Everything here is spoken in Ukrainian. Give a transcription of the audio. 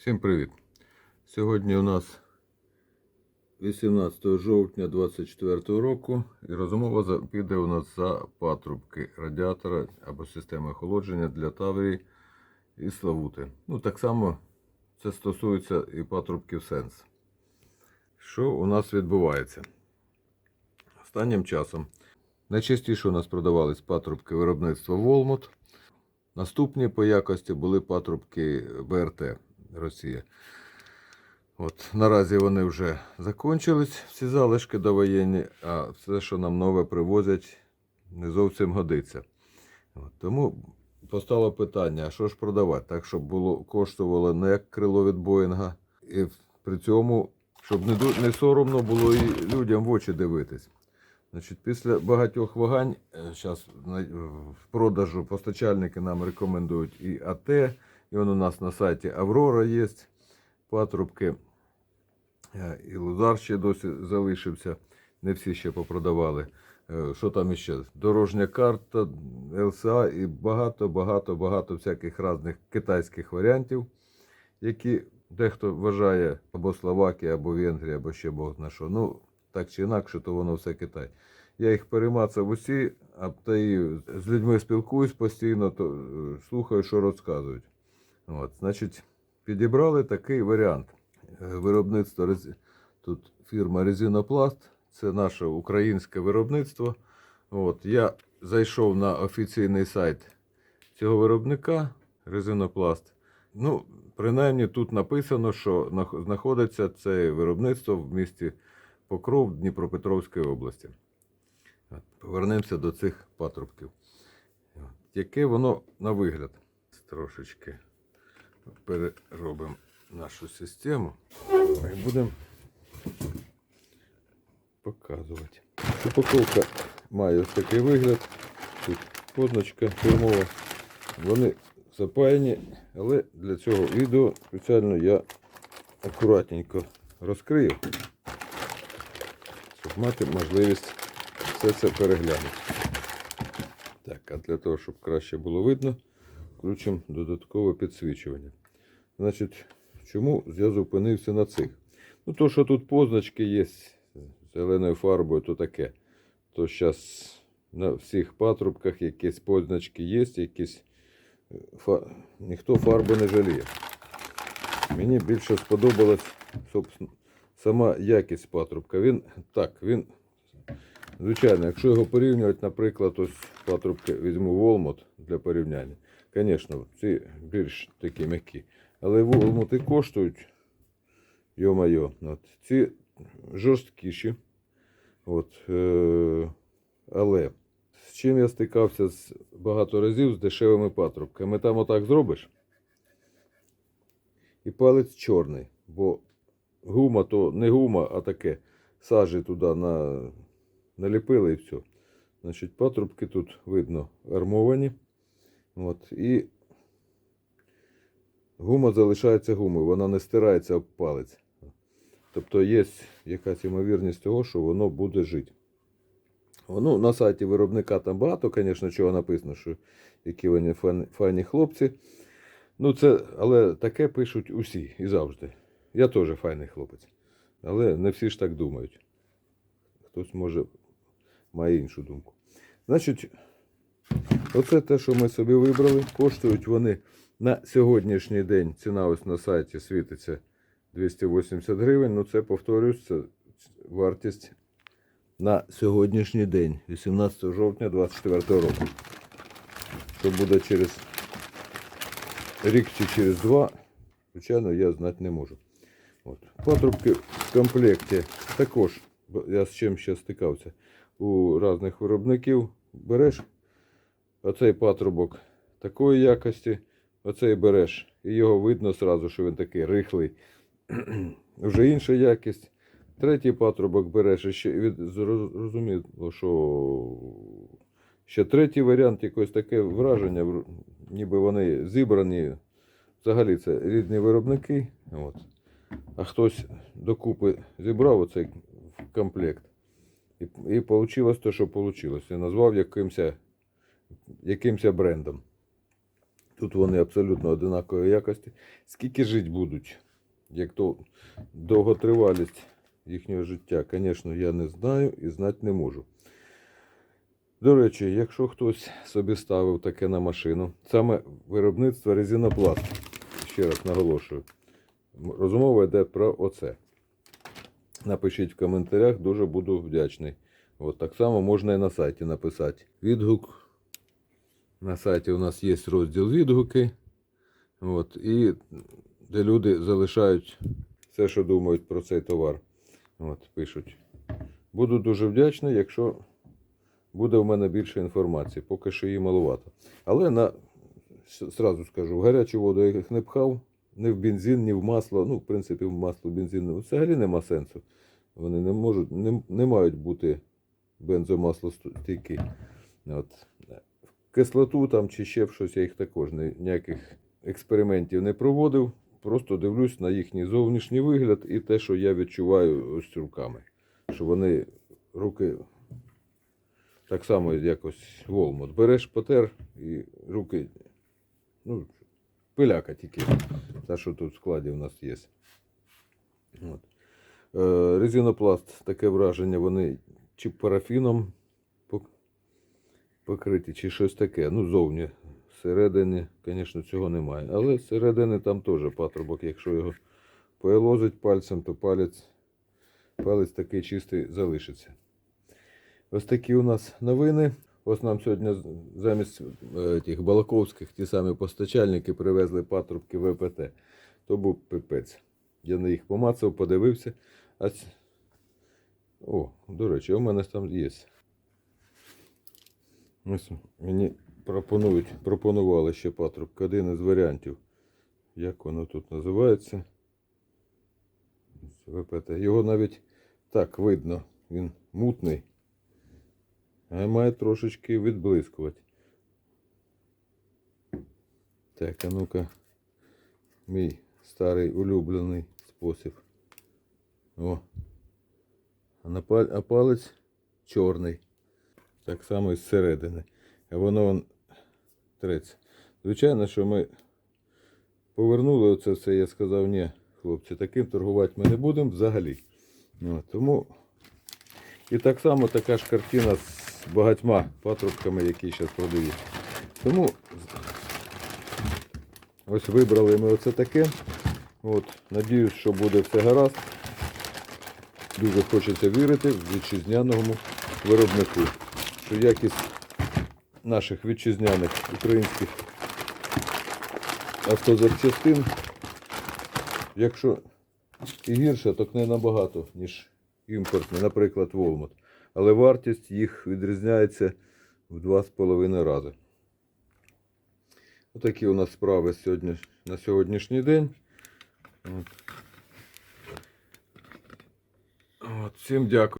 Всім привіт! Сьогодні у нас 18 жовтня 2024 року і розмова піде у нас за патрубки радіатора або системи охолодження для Таврії і Славути. Ну, так само це стосується і патрубків Сенс. Що у нас відбувається? Останнім часом найчастіше у нас продавались патрубки виробництва Волмут. Наступні по якості були патрубки БРТ Росія. От, наразі вони вже закончились, всі залишки довоєнні, а все, що нам нове привозять, не зовсім годиться. От, тому постало питання, а що ж продавати? Так, щоб було, коштувало не як крило від Боїнга, і при цьому, щоб не, не соромно було і людям в очі дивитись. Значить, після багатьох вагань, зараз в продажу постачальники нам рекомендують і АТ, і он у нас на сайті Аврора є патрубки. Е, І Лузар ще досі залишився. Не всі ще попродавали. Е, Що там іще? Дорожня карта, ЛСА і багато, багато, багато всяких різних китайських варіантів, які дехто вважає або Словакія, або Венгрія, або ще Бог зна що. Ну, так чи інакше, то воно все Китай. Я їх перемацав усі, а та і з людьми спілкуюсь постійно, то е, слухаю, що розказують. От, значить, підібрали такий варіант. Е, Виробництво тут фірма Резинопласт, це наше українське виробництво. От, я зайшов на офіційний сайт цього виробника Резинопласт. Ну, принаймні тут написано, що знаходиться це виробництво в місті Покров Дніпропетровської області. От, Повернемося до цих патрубків. Яке воно на вигляд? Трошечки переробимо нашу систему і будемо показувати. Упаковка має ось такий вигляд. Тут позначка фірмова. Вони запаяні, але для цього відео спеціально я акуратненько розкрию, щоб мати можливість все це переглянути. Так, а для того, щоб краще було видно, включимо додаткове підсвічування. Значить, чому я зупинився на цих? Ну, то, що тут позначки є зеленою фарбою, то таке. То зараз на всіх патрубках якісь позначки є, якісь е, фа... ніхто фарби не жаліє. Мені більше сподобалась сама якість патрубка. Він так, він, звичайно, якщо його порівнювати, наприклад, ось патрубки візьму Волмут для порівняння. Звісно, ці більш такі м'які. Але Волмути коштують, йо-майо, ці жорсткіші. От, е, але з чим я стикався з багато разів з дешевими патрубками. Там отак зробиш. І палець чорний, бо гума то не гума, а таке сажі туди на, наліпили і все. Значить, патрубки тут видно армовані. От, і гума залишається гумою, вона не стирається об палець. Тобто є якась ймовірність того, що воно буде жити. Ну, на сайті виробника там багато, звісно, чого написано, що які вони файні, хлопці. Ну, це, але таке пишуть усі і завжди. Я теж файний хлопець. Але не всі ж так думають. Хтось може має іншу думку. Значить, оце те, що ми собі вибрали. Коштують вони на сьогоднішній день. Ціна ось на сайті світиться 280 гривень. Ну, це повторюсь, це вартість на сьогоднішній день, 18 жовтня 2024 року. Що буде через рік чи через два, звичайно, я знати не можу. От. Патрубки в комплекті також, я з чим ще стикався, у різних виробників береш оцей патрубок такої якості, оцей береш, і його видно сразу, що він такий рихлий. Вже інша якість. Третій патрубок береш і ще від зрозуміло, що ще третій варіант, якось таке враження, ніби вони зібрані. Взагалі це різні виробники. От. А хтось докупи зібрав оцей комплект. І, і вийшло те, що вийшло. Я назвав якимся, якимся брендом. Тут вони абсолютно одинакової якості. Скільки жити будуть? Як то довготривалість їхнього життя, звісно, я не знаю і знати не можу. До речі, якщо хтось собі ставив таке на машину, саме виробництво резинопласт, ще раз наголошую, розмова йде про оце. Напишіть в коментарях, дуже буду вдячний. От так само можна і на сайті написати. Відгук. На сайті у нас є розділ відгуки. От, і де люди залишають все, що думають про цей товар. От, пишуть. Буду дуже вдячний, якщо буде в мене більше інформації. Поки що її маловато. Але на, сразу скажу, в гарячу воду я їх не пхав, ні в бензин, ні в масло. Ну, в принципі, в масло, бензин взагалі нема сенсу. Вони не можуть, не, не мають бути бензомаслостійкі. От. Кислоту там чи ще щось я їх також ні- ніяких експериментів не проводив. Просто дивлюсь на їхній зовнішній вигляд і те, що я відчуваю ось руками. Що вони руки так само якось волмот. Береш потер і руки, ну, пиляка тільки. Та, що тут в складі в нас є. От. Е, резинопласт, таке враження, вони чи парафіном покриті, чи щось таке. Ну, зовні. Всередині, звісно, цього немає. Але зсередини там теж патрубок, якщо його поелозить пальцем, то палець, палець такий чистий залишиться. Ось такі у нас новини. Ось нам сьогодні замість е, тих балаковських ті самі постачальники привезли патрубки ВПТ. То був пипець. Я на їх помацав, подивився. А... О, до речі, у мене там є. Мені пропонують, пропонували ще патрубок. Один із варіантів. Як воно тут називається? ВПТ. Його навіть так видно. Він мутний. А має трошечки відблискувати. Так, а ну-ка. Мій старий улюблений спосіб. О. А палець чорний. Так само і зсередини. А воно вон треться. Звичайно, що ми повернули оце все, я сказав, ні, хлопці, таким торгувати ми не будемо взагалі. Ну, тому і так само така ж картина з багатьма патрубками, які зараз продають. Тому ось вибрали ми оце таке. От, надіюсь, що буде все гаразд. Дуже хочеться вірити в вітчизняному виробнику, що якість наших вітчизняних українських автозапчастин, якщо і гірше, то не набагато, ніж імпортні, наприклад, Волмот. Але вартість їх відрізняється в 2,5 рази. Отакі у нас справи сьогодні, на сьогоднішній день. От. От, всім дякую.